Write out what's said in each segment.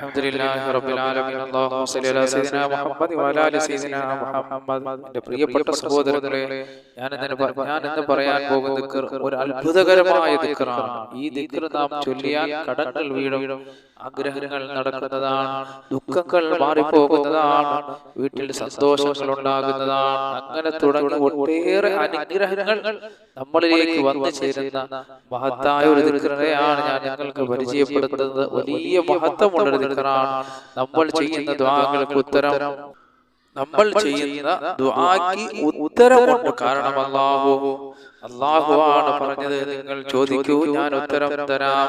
الحمد لله رب العالمين اللهم صل على سيدنا محمد وعلى ال سيدنا محمد എന്റെ പ്രിയപ്പെട്ട സഹോദരങ്ങളെ ഞാൻ ഇന്ന് ഞാൻ ഇന്ന് പറയാൻ പോകുന്ന ദിക്ർ ഒരു അത്ഭുതകരമായ ദിക്റാണ് ഈ ദിക്ർ നാം ചൊല്ലിയാൽ കടങ്ങൾ വീഴും ആഗ്രഹങ്ങൾ നടക്കുന്നതാണ് ദുഃഖങ്ങൾ മാറിപ്പോകുന്നതാണ് വീട്ടിൽ സന്തോഷങ്ങൾ ഉണ്ടാകുന്നതാണ് അങ്ങനെ തുടങ്ങി ഒട്ടേറെ അനുഗ്രഹങ്ങൾ നമ്മളിലേക്ക് വന്നു ചേരുന്ന മഹത്തായ ഒരു ദിക്റിനെയാണ് ഞാൻ ഞങ്ങൾക്ക് പരിചയപ്പെടുത്തുന്നത്. വലിയ മഹത്വമുള്ള ഒരു നമ്മൾ ചെയ്യുന്ന ദ്വാങ്ങൾക്ക് ഉത്തരം നമ്മൾ ചെയ്യുന്ന ദുആക്ക് ഉത്തരമുണ്ട്. കാരണം അല്ലാഹു അള്ളാഹു ആണ് പറഞ്ഞത്. നിങ്ങൾ ചോദിക്കൂ ഞാൻ ഉത്തരം തരാം.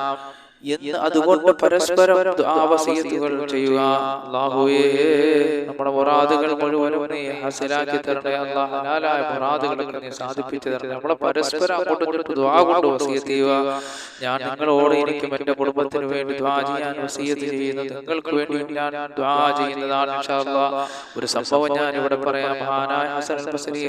എന്ന് അതുകൊണ്ട് പരസ്പരം ദുആവസിയത്തുകൾ ചെയ്യുക. അല്ലാഹുവേ നമ്മുടെ മുറാദുകൾ മുഴുവനും നീ ഹസലാക്കി തരണേ അല്ലാഹ് ഹലാലായ മുറാദുകളൊക്കെ നീ സാധിപ്പിച്ചു തരണേ നമ്മളെ പരസ്പരം അങ്ങോട്ടും ഇങ്ങോട്ടും ദ്വാ കൊണ്ട് വസീയത്ത് ചെയ്യുക. ഞാൻ നിങ്ങളോട് എനിക്കും എന്റെ കുടുംബത്തിന് വേണ്ടി ദ്വാ ചെയ്യാൻ വസിയത്ത് ചെയ്യുന്നത് നിങ്ങൾക്ക് വേണ്ടി ഞാൻ ദ്വാ ചെയ്യുന്നതാണ് ഒരു സംഭവം ഞാൻ ഇവിടെ പറയാം. മഹാനായ ഹസൻ ബസരി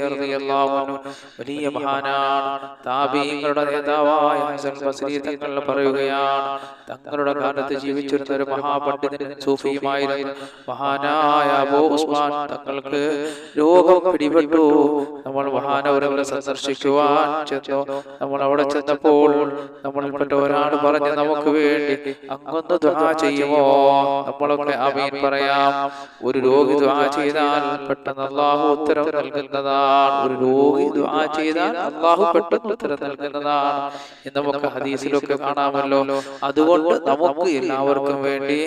വലിയ മഹാനാണ് താബീങ്ങളുടെ നേതാവായ ഹസൻ ബസരി തങ്ങൾ പറയുകയാണ് തങ്ങളുടെ കാലത്ത് ജീവിച്ചിരുന്ന ഒരു മഹാപണ്ഡിതനും സൂഫിയുമായിരുന്നു. മഹാനായ അബൂ ഉസ്മാൻ തങ്ങൾക്ക് രോഗം പിടിപെട്ടു. നമ്മൾ മഹാനവരവരെ സന്ദർശിക്കുവാൻ ചെന്നു. നമ്മൾ അവിടെ ചെന്നപ്പോൾ നമ്മൾപ്പെട്ട ഒരാൾ പറഞ്ഞ് നമുക്ക് വേണ്ടി അങ്ങൊന്ന് ദുആ ചെയ്യുമോ? നമ്മളൊക്കെ അമീൻ പറയാം. ഒരു രോഗി ദുആ ചെയ്താൽ പെട്ടെന്ന് അള്ളാഹു ഉത്തരം നൽകുന്നതാണ്. ഒരു രോഗി ദുആ ചെയ്താൽ അള്ളാഹു പെട്ടെന്ന് ഉത്തരം നൽകുന്നതാണ്. എന്ന് നമുക്ക് ഹദീസിലൊക്കെ കാണാമല്ലോ. അതുകൊണ്ട് നമുക്ക് എല്ലാവർക്കും വേണ്ടി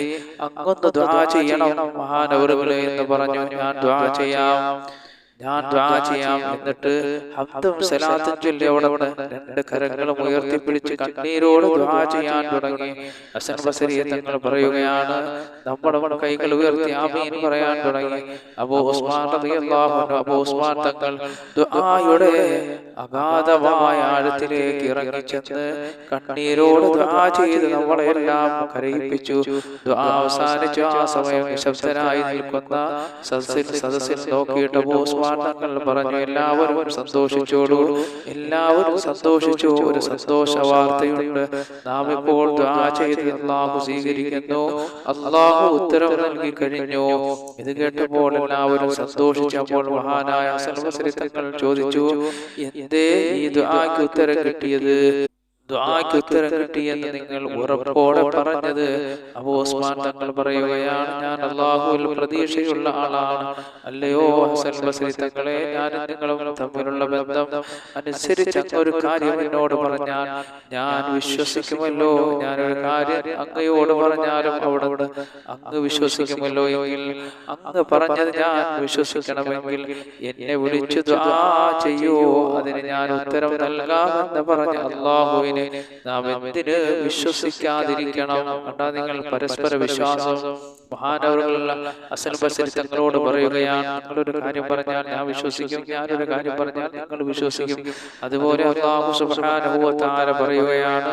അങ്ങൊന്ന് ദ്വാ ചെയ്യണം മഹാനവരുകളെ എന്ന് പറഞ്ഞു ഞാൻ ദ്വാ ചെയ്യാം. ഞാൻ ദ്വാ ചെയ്യാം എന്നിട്ട് ഹബ്ദും സലാത്തും ചൊല്ലി അവിടെ രണ്ട് കരങ്ങളും ഉയർത്തിപ്പിടിച്ച് കണ്ണീരോട് ദ്വാ ചെയ്യാൻ തുടങ്ങി. ഹസൻ ബസരിയെ തങ്ങൾ പറയുകയാണ്. നമ്മുടെ കൈകൾ ഉയർത്തി ആമീൻ പറയാൻ തുടങ്ങി. അബൂ ഉസ്മാൻ റളിയല്ലാഹു അബൂ ഉസ്മാൻ തങ്ങൾ ദുആയുടെ അഗാധമായ ആഴത്തിലേക്ക് ഇറങ്ങിച്ചെന്ന് കണ്ണീരോട് ദ്വാ ചെയ്ത് നമ്മളെല്ലാം കരയിപ്പിച്ചു. ദ്വാ അവസാനിച്ചു. ആ സമയം നിശബ്ദനായി നിൽക്കുന്ന സദസ്സിൽ സദസ്സിൽ നോക്കിയിട്ട് അബോ ഉസ്മാൻ തങ്ങൾ പറഞ്ഞു എല്ലാവരും സന്തോഷിച്ചോളൂ. എല്ലാവരും സന്തോഷിച്ചു ഒരു സന്തോഷ വാർത്തയുണ്ട്. നാം ഇപ്പോൾ ചെയ്ത് അള്ളാഹു സ്വീകരിക്കുന്നു. അള്ളാഹു ഉത്തരവ് നൽകി കഴിഞ്ഞു ഇത് കേട്ടപ്പോൾ എല്ലാവരും സന്തോഷിച്ചപ്പോൾ മഹാനായ സർവശ്രീതങ്ങൾ ചോദിച്ചു എന്തേ ഈ ദ്വാക്ക് ഉത്തരം കിട്ടിയത്? ദ്വാക്ക് ഉത്തരം കിട്ടിയെന്ന് നിങ്ങൾ ഉറപ്പോടെ പറഞ്ഞത് അബൂ ഉസ്മാൻ തങ്ങൾ പറയുകയാണ് ഞാൻ അള്ളാഹുവിൽ പ്രതീക്ഷയുള്ള ആളാണ്. അല്ലയോ ഹസൻ ബസരി തങ്ങളെ ഞാൻ നിങ്ങളും തമ്മിലുള്ള ബന്ധം അനുസരിച്ച് ഒരു കാര്യം എന്നോട് പറഞ്ഞാൽ ഞാൻ വിശ്വസിക്കുമല്ലോ. ഞാനൊരു കാര്യം അങ്ങയോട് പറഞ്ഞാലും അവിടെ അങ്ങ് വിശ്വസിക്കുമല്ലോ എങ്കിൽ അങ്ങ് പറഞ്ഞത് ഞാൻ വിശ്വസിക്കണമെങ്കിൽ എന്നെ വിളിച്ചു ചെയ്യൂ? അതിന് ഞാൻ ഉത്തരം നൽകാമെന്ന് പറഞ്ഞു അള്ളാഹുവിനെ നാം എന്തിന് വിശ്വസിക്കാതിരിക്കണം കണ്ടാ നിങ്ങൾ പരസ്പര വിശ്വാസം മഹാനവരുള്ള അസൽ തങ്ങളോട് പറയുകയാണ്. നിങ്ങളൊരു കാര്യം പറഞ്ഞാൽ ഞാൻ വിശ്വസിക്കും ഞാനൊരു കാര്യം പറഞ്ഞാൽ നിങ്ങൾ വിശ്വസിക്കും. അതുപോലെ അള്ളാഹു തആല പറയുകയാണ്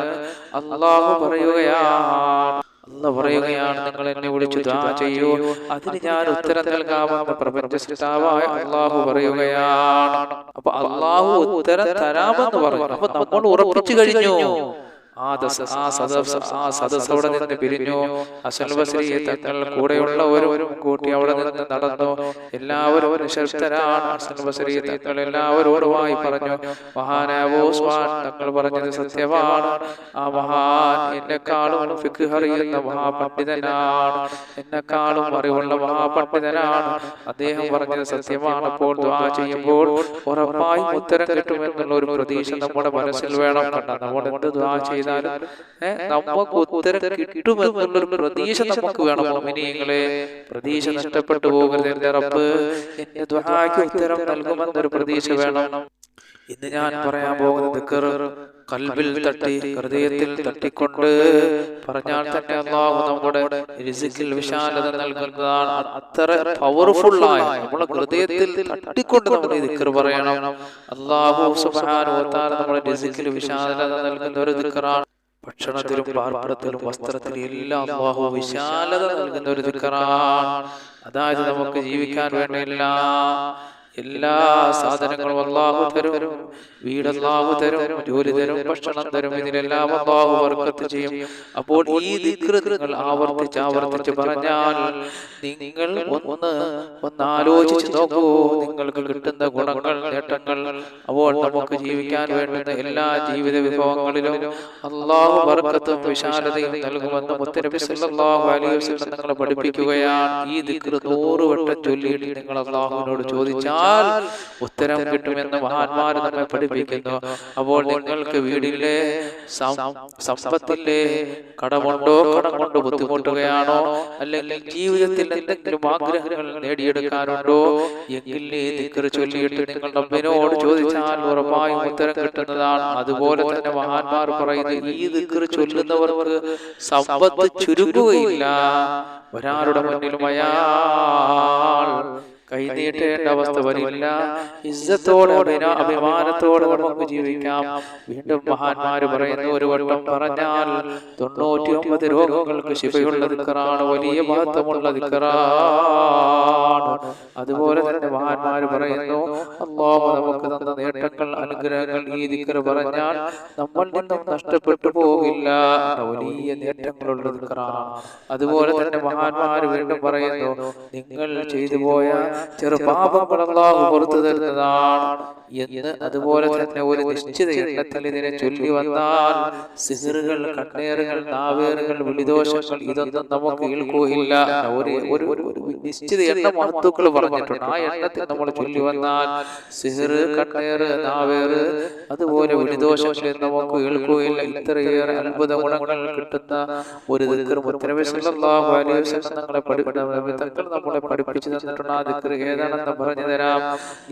അള്ളാഹു പറയുകയാണ് അല്ല പറയുകയാണ് നിങ്ങൾ എന്നെ വിളിച്ചു ദാ ചെയ്യൂ. അതിന് ഞാൻ ഉത്തരം നൽകാമെന്ന് പ്രപഞ്ച സൃഷ്ടാവായ അള്ളാഹു പറയുകയാണ്. അപ്പൊ അള്ളാഹു ഉത്തരം തരാമെന്ന് പറഞ്ഞു. അപ്പൊ നമ്മൾ ഉറപ്പിച്ചു കഴിഞ്ഞു. ആ ആ സദസ് ആ സദസ് അവിടെ നിന്ന് പിരിഞ്ഞു. അസൽ ബസരിയെ തങ്ങൾ കൂടെയുള്ള ഒരു കൂട്ടി അവിടെ നിന്ന് നടന്നു. എല്ലാവരും നിശബ്ദരാണ് അസൽ ബസരിയെ തങ്ങൾ. എല്ലാവരോടുമായി പറഞ്ഞു മഹാനാവോസ്വാൻ തങ്ങൾ പറഞ്ഞത് സത്യമാണ്. ആ മഹാൻ എന്നെക്കാളും ഫിഖ് അറിയുന്ന മഹാപണ്ഡിതനാണ്. എന്നെക്കാളും അറിവുള്ള മഹാപണ്ഡിതനാണ്. അദ്ദേഹം പറഞ്ഞത് സത്യമാണ്. അപ്പോൾ ദ്വാ ചെയ്യുമ്പോൾ ഉറപ്പായും ഉത്തരം കിട്ടുമെന്നുള്ള ഒരു പ്രതീക്ഷ നമ്മുടെ മനസ്സിൽ വേണം കണ്ട നമ്മൾ എന്ത് ദ്വാ ചെയ്താലും നമുക്ക് ഉത്തരം കിട്ടുമെന്നുള്ളൊരു പ്രതീക്ഷ നമുക്ക് വേണം മോമിനിയങ്ങളെ പ്രതീക്ഷ നഷ്ടപ്പെട്ടു പോകരുത് എന്റെ റബ്ബ്. എന്റെ ദ്വാക്ക് ഉത്തരം നൽകുമെന്നൊരു പ്രതീക്ഷ വേണം. ഇന്ന് ഞാൻ പറയാൻ പോകുന്നത് കൽബിൽ തട്ടി ഹൃദയത്തിൽ തട്ടിക്കൊണ്ട് പറഞ്ഞാൽ തന്നെ അള്ളാഹു നമ്മുടെ രിസിക്കിൽ വിശാലത നൽകുന്നതാണ്. അത്ര പവർഫുൾ ആയ നമ്മുടെ ഹൃദയത്തിൽ തട്ടിക്കൊണ്ട് നമ്മൾ ദിക്കർ പറയണം. അള്ളാഹു നമ്മുടെ രിസിക്കിൽ വിശാലത നൽകുന്ന ഒരു ദിക്കറാണ് ഭക്ഷണത്തിലും പാർപ്പിടത്തിലും വസ്ത്രത്തിലും എല്ലാം അള്ളാഹു വിശാലത നൽകുന്ന ഒരു ദിക്കറാണ് അതായത് നമുക്ക് ജീവിക്കാൻ വേണ്ടിയില്ല. എല്ലാ സാധനങ്ങളും അള്ളാഹു തരും വീട് അള്ളാഹു തരും ജോലി തരും ഭക്ഷണം തരും ഇതിനെല്ലാം അള്ളാഹു വർക്കത്ത് ചെയ്യും. അപ്പോൾ ഈ നിങ്ങൾ ആവർത്തിച്ച് ആവർത്തിച്ച് പറഞ്ഞാൽ നിങ്ങൾ ഒന്ന് ഒന്ന് ആലോചിച്ച് നോക്കൂ നിങ്ങൾക്ക് കിട്ടുന്ന ഗുണങ്ങൾ നേട്ടങ്ങൾ. അപ്പോൾ നമുക്ക് ജീവിക്കാൻ വേണ്ടുന്ന എല്ലാ ജീവിത വിഭവങ്ങളിലും അള്ളാഹു വർക്കത്തും വിശാലതയും നൽകുമെന്ന് മുത്തനബി അലൈഹി പഠിപ്പിക്കുകയാണ്. ഈ ദിക്റ് നൂറ് വട്ടം ചൊല്ലിയിട്ട് നിങ്ങൾ അള്ളാഹുവിനോട് ചോദിച്ചാൽ ഉത്തരം കിട്ടുമെന്ന് മഹാന്മാർ നമ്മെ പഠിപ്പിക്കുന്നു. അപ്പോൾ നിങ്ങൾക്ക് വീടിലെ സമ്പത്തിലെ കടമുണ്ടോ? കടം കൊണ്ട് ബുദ്ധിമുട്ടുകയാണോ? അല്ലെങ്കിൽ ജീവിതത്തിൽ എന്തെങ്കിലും ആഗ്രഹങ്ങൾ നേടിയെടുക്കാനുണ്ടോ എങ്കിൽ ദിക്റ് ചൊല്ലിയിട്ട് നിങ്ങൾ റബ്ബിനോട് ചോദിച്ചാൽ ഉറപ്പായും ഉത്തരം കിട്ടുന്നതാണ്. അതുപോലെ തന്നെ മഹാന്മാർ പറയുന്നത് ഈ ദിക്കർ ചൊല്ലുന്നവർക്ക് സമ്പത്ത് ചുരുങ്ങുകയില്ല. ഒരാളുടെ മുന്നിലും അയാൾ കൈനീട്ടേണ്ട അവസ്ഥ വരില്ല. ഇസ്സത്തോടെ അഭിമാനത്തോടെ നമുക്ക് ജീവിക്കാം. വീണ്ടും മഹാന്മാര് പറയുന്നു ഒരു വട്ടം പറഞ്ഞാൽ തൊണ്ണൂറ്റി ഒമ്പത് രോഗങ്ങൾക്ക് ശിവയുള്ള ദിക്കറാണ്. വലിയ മഹത്വമുള്ള ദിക്കറാണ്. അതുപോലെ തന്നെ മഹാന്മാര് പറയുന്നു അള്ളാഹു നമുക്ക് തന്ന നേട്ടങ്ങൾ അനുഗ്രഹങ്ങൾ ഈ ദിക്കർ പറഞ്ഞാൽ നമ്മൾ നിന്നും നഷ്ടപ്പെട്ടു പോകില്ല. വലിയ നേട്ടങ്ങളുള്ള ദിക്കറാണ്. അതുപോലെ തന്നെ മഹാന്മാര് വീണ്ടും പറയുന്നു നിങ്ങൾ ചെയ്തു പോയ ചെറുപാപങ്ങൾ അള്ളാഹു പുറത്തു തരുന്നതാണ്. എന്ന് അതുപോലെ തന്നെ ഒരു നിശ്ചിത എണ്ണത്തിൽ ഇതിനെ ചൊല്ലി വന്നാൽ സിഹറുകൾ കണ്ണേറുകൾ നാവേറുകൾ വിളിദോഷങ്ങൾ ഇതൊന്നും നമുക്ക് കേൾക്കുകയില്ല. ഒരു ഒരു നിശ്ചിത എണ്ണ മഹത്വക്കൾ പറഞ്ഞിട്ടുണ്ട്. ആ എണ്ണത്തിൽ നമ്മൾ ചൊല്ലി വന്നാൽ സിഹറ് കണ്ണേറ് നാവേറ് അതുപോലെ വിളിദോഷങ്ങൾ നമുക്ക് കേൾക്കുകയില്ല ഇത്രയേറെ അത്ഭുത ഗുണങ്ങൾ കിട്ടുന്ന ഒരു തങ്ങളെ നമ്മളെ പഠിപ്പിച്ചു തന്നിട്ടുണ്ട്. ആ ദിക്കർ ഏതാണെന്ന് പറഞ്ഞു തരാം.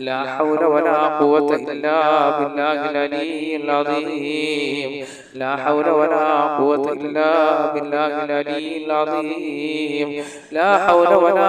ലാ ഹൗല വലാ ഖുവത ഇല്ലാ ബില്ലാഹിൽ അലിയിൽ അദീം ലാ ഹൗല വലാ ഖുവത ഇല്ലാ ബില്ലാഹിൽ അലിയിൽ അദീം ലാ ഹൗല വലാ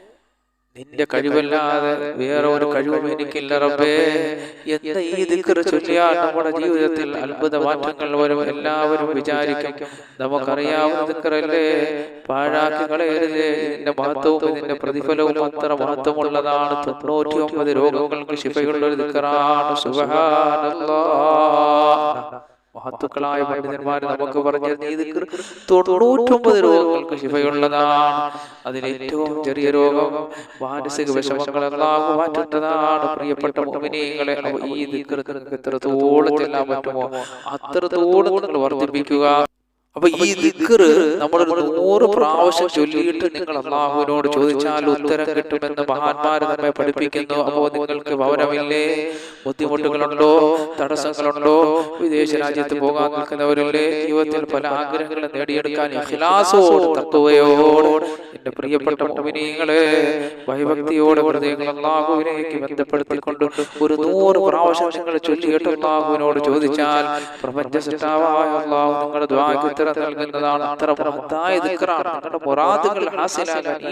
നിന്റെ നിന്റെ കഴിവല്ലാതെ വേറെ ഒരു കഴിവും എനിക്കില്ല റബ്ബേ. എന്ന ഈ ദിക്ർ ചൊല്ലിയാൽ നമ്മുടെ ജീവിതത്തിൽ അത്ഭുത മാറ്റങ്ങൾ വരും. എല്ലാവരും വിചാരിക്കും നമുക്കറിയാവുന്ന ദിക്കറല്ലേ? പാഴാക്കി കളയരുതേ. ഇതിന്റെ മഹത്വവും ഇതിന്റെ പ്രതിഫലവും അത്ര മഹത്വമുള്ളതാണ്. തൊണ്ണൂറ്റി ഒമ്പത് രോഗങ്ങൾക്ക് ശിഫയുള്ള ഒരു ദിക്കറാണ്. സുബഹാനല്ലാഹ്. മഹത്തുക്കളായ പണ്ഡിതന്മാർ നമുക്ക് പറഞ്ഞു തൊണ്ണൂറ്റൊമ്പത് രോഗങ്ങൾക്ക് ശിവയുള്ളതാണ് അതിൽ ഏറ്റവും ചെറിയ രോഗം മാനസിക വിഷമങ്ങളെല്ലാം മാറ്റുന്നതാണ് പ്രിയപ്പെട്ട മോമിനിയങ്ങളെ ഈ ദിക്കർക്ക് എത്രത്തോളം ചെല്ലാൻ പറ്റുമോ? അത്രത്തോളം നിങ്ങൾ വർദ്ധിപ്പിക്കുക. അപ്പൊ ഈ ദിക്കറ് നമ്മൾ നൂറ് പ്രാവശ്യം ചൊല്ലിയിട്ട് നിങ്ങൾ അള്ളാഹുവിനോട് ചോദിച്ചാൽ ഉത്തരം കിട്ടുമെന്ന് മഹാന്മാർ നമ്മെ പഠിപ്പിക്കുന്നു. അപ്പോ നിങ്ങൾക്ക് ഭവനമില്ലേ ബുദ്ധിമുട്ടുകളുണ്ടോ? തടസ്സങ്ങളുണ്ടോ? വിദേശ രാജ്യത്ത് പോകാൻ നിൽക്കുന്നവരില്ലേ? ജീവിതത്തിൽ പല ആഗ്രഹങ്ങളും നേടിയെടുക്കാൻ ഇഖ്ലാസോട് തത്വയോട് എന്റെ പ്രിയപ്പെട്ട മോമിനികളെ ഭയഭക്തിയോടെ ഹൃദയങ്ങൾ അള്ളാഹുവിനേക്ക് ബന്ധപ്പെടുത്തിക്കൊണ്ട് ഒരു നൂറ് പ്രാവശ്യം നിങ്ങൾ ചൊല്ലിയിട്ട് അള്ളാഹുവിനോട് ചോദിച്ചാൽ പ്രപഞ്ച സൃഷ്ടാവായ അള്ളാഹു നിങ്ങളുടെ ദ്വാക്ക് നൽകുന്നതാണ് അത്ര മഹത്തായ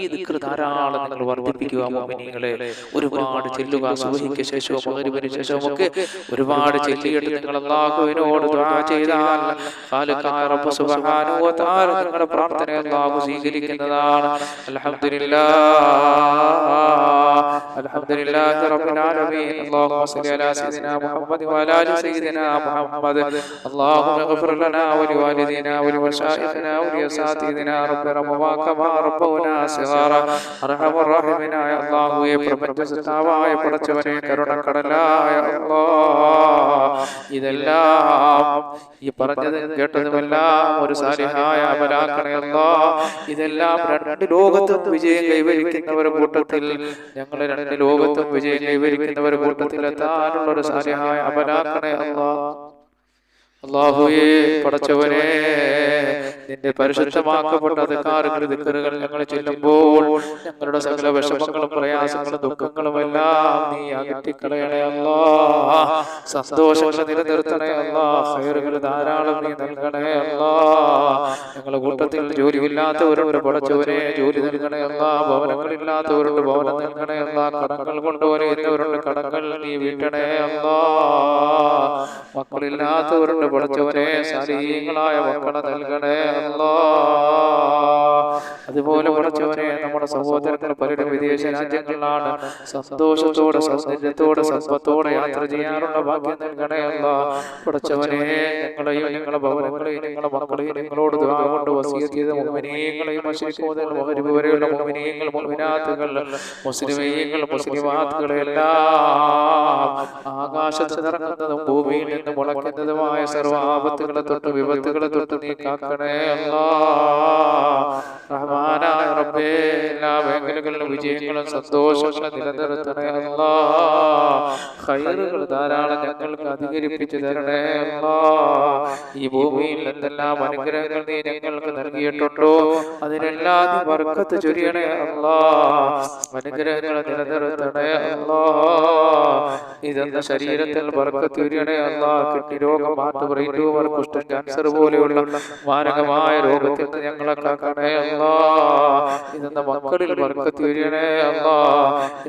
ഈ ധാരാളം നിങ്ങൾ വർദ്ധിപ്പിക്കുക ഒരുപാട് ചെല്ലുക സുബഹിക്ക് ശേഷവും ശേഷവും ഒക്കെ ഒരുപാട് ചെല്ലിയിട്ട് നിങ്ങൾ അള്ളാഹുവിനോട് ദുആ ചെയ്താൽ റബ്ബ് സുബ്ഹാനഹു വ തആല പ്രാർത്ഥന അള്ളാഹു സ്വീകരിക്കുന്നതാണ്. അൽഹംദുലില്ലാഹ് റബ്ബിൽ ആലമീൻ. അല്ലാഹുമ്മ സ്വല്ലി അലാ സയ്യിദിനാ സയ്യിദിനാ മുഹമ്മദ്. ولوالدينا ولمشايخنا ولأساتذتنا رب ربما كما ربونا صغارا അർഹമ റഹീമിനായ അല്ലാഹുവേ പ്രപഞ്ചസത്താവായ പടച്ചവനെ കരുണക്കടലായ അല്ലാഹ് ഇതെല്ലാം ഈ പറഞ്ഞതും കേട്ടതുമെല്ലാം ഒരു സാലിഹായ അമലാക്കണേ അല്ലാഹ് ഇതെല്ലാം രണ്ട് ലോകത്തും വിജയം കൈവരിക്കുന്നവരുടെ കൂട്ടത്തിൽ ഞങ്ങൾ രണ്ട് ലോകത്തും വിജയം കൈവരിക്കുന്നവരുടെ കൂട്ടത്തിൽ എത്താനുള്ള ഒരു സാലിഹായ അമലാക്കണേ അല്ലാഹ് അള്ളാഹുവേ പടച്ചവനെ നിന്റെ പരിശുദ്ധമാക്കപ്പെട്ട അധികാരങ്ങൾ ദിക്കറുകൾ ഞങ്ങൾ ചെല്ലുമ്പോൾ ഞങ്ങളുടെ സകല വിഷമങ്ങളും പ്രയാസങ്ങളും ദുഃഖങ്ങളും എല്ലാം നീ അകറ്റിക്കളയണേ അല്ലാ. സന്തോഷങ്ങൾ നിലനിർത്തണേ അല്ലാ. ഹയറുകൾ ധാരാളം നീ നൽകണേ അല്ലാ. ഞങ്ങളുടെ കൂട്ടത്തിൽ ജോലിയില്ലാത്തവരുണ്ട് പടച്ചവനെ ജോലി നൽകണേ അല്ലാ. ഭവനങ്ങളില്ലാത്തവരുണ്ട് ഭവനം നൽകണേ അല്ലാ. കടങ്ങൾ കൊണ്ടുവരുന്നവരുണ്ട് കടങ്ങൾ നീ വീട്ടണേ അല്ലാ. മക്കളില്ലാത്തവരുണ്ട് പഠിച്ചവനെ ശാരീരികളായ മക്കളെ നൽകണേ അല്ലാ. അതുപോലെ പഠിച്ചവനെ നമ്മുടെ സഹോദരങ്ങൾ പലരും വിദേശ രാജ്യങ്ങളിലാണ് സന്തോഷത്തോടെ സൗന്ദര്യത്തോടെ സമ്പത്തോടെ യാത്ര ചെയ്യാനുള്ള ഭാഗ്യം നൽകണേ അല്ല. പഠിച്ചവനെ ഞങ്ങളെയും ഞങ്ങളുടെ ഭവനങ്ങളെയും ഞങ്ങളുടെ മക്കളെയും നിങ്ങളോട് കൊണ്ട് മശ്രിഖ് മുതൽ മഗ്രിബ് വരെയുള്ള മുഅ്മിനീങ്ങൾ മുഅ്മിനാത്തുകൾ മുസ്ലിമീങ്ങൾ മുസ്ലിമാത്തുകൾ എല്ലാം ആകാശത്ത് നിറങ്ങുന്നതും ഭൂമിയിൽ നിന്ന് മുളയ്ക്കുന്നതുമായ സർവ ആപത്തുകളെ തൊട്ട് വിപത്തുകളെ തൊട്ട് നീ കാക്കണേ അല്ലാ. റഹ്മാനായ റബ്ബേ എല്ലാ മേഖലകളിലും വിജയങ്ങളും സന്തോഷങ്ങളും നിലനിർത്തണേ അല്ലാ. ഖൈറുകൾ ധാരാളം ഞങ്ങൾക്ക് അധികരിപ്പിച്ചു തരണേ ഈ ഭൂമിയിൽ എന്തെല്ലാം അനുഗ്രഹങ്ങൾ നീ ഞങ്ങൾക്ക് നൽകിയിട്ടുണ്ടോ? അതിനെല്ലാം നീ ബർക്കത്ത് ചൊരിയണേ അല്ലാ. അനുഗ്രഹങ്ങൾ നിലനിർത്തണേ അല്ലാ. ഇതെന്ന ശരീരത്തിൽ ബർക്കത്ത് ചൊരിയണേ അല്ലാ? കിഡ്നി രോഗം മാറ്റു ബ്രെയിൻ കുഷ്ഠം ക്യാൻസർ പോലെയുള്ള മാരകമായ രോഗത്തിൽ ഞങ്ങളെ കാക്കണേ ഇതെന്ന മക്കളിൽ ബർക്കത്ത് ചൊരിയണേ അല്ലാ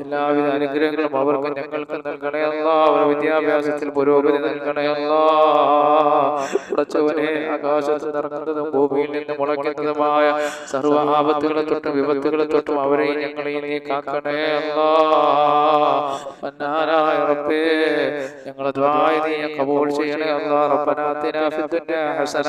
എല്ലാവിധ അനുഗ്രഹങ്ങളും അവർക്ക് ഞങ്ങൾക്ക് നൽകണേ അല്ലാ അവരുടെ വിദ്യാഭ്യാസത്തിൽ പുരോഗതി നൽകണേ അല്ലാ. ഉടച്ചവനെ ആകാശത്ത് നിറങ്ങുന്നതും ഭൂമിയിൽ നിന്ന് മുളയ്ക്കുന്നതുമായ സർവ ആപത്തുകളെ തൊട്ടും വിപത്തുകളെ തൊട്ടും അവരെയും ഞങ്ങളെയും നീ കാക്കണേ അല്ലാ. മന്നാനായ റബ്ബേ ഞങ്ങളെ ദ്വായ നീ കബൂൾ ചെയ്യണേ അല്ലാ. റബ്ബനാ ആതിനാ ഫിദ്ദുനിയ ഹസന.